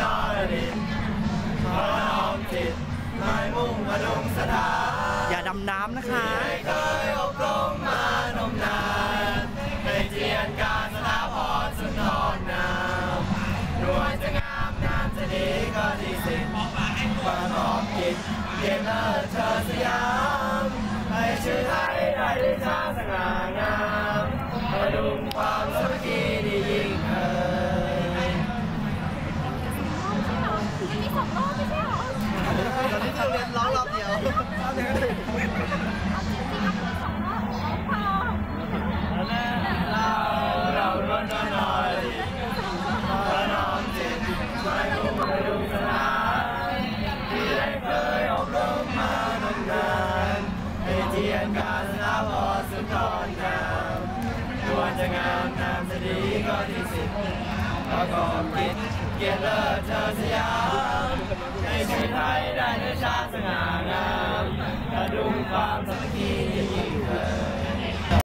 นาดิขอนอบจิตนายมุ่งมาดุงสถาอย่าดำน้ำนะคะที่เคยอบรมมานมนานในเจียนการสถาพรสุนทรนามรวยจะงามนามจะดีก็ดีสิขอัน้อบจิตเกียรติเธอสยามให้ชื่อไทยได้ด้วยชาสง่างามพดุงความสุขี ตอนนี้เราเรียนร้องรอบเดียวเอาจริงๆมันมีสองรอบพอเราเราล้วนน้อยประนอมจิตไม่คงประดุงสลายที่ได้เคยอบรมมานมนานให้เทียนการสนาพอสุดทอนงามควรจะงามนามจะดีก็ที่สิทธิ์ประกอบกิจเกียรติเลิศเธอสยาม ชื่อไทยได้ในชาติสง่างามกระดุมความสามัค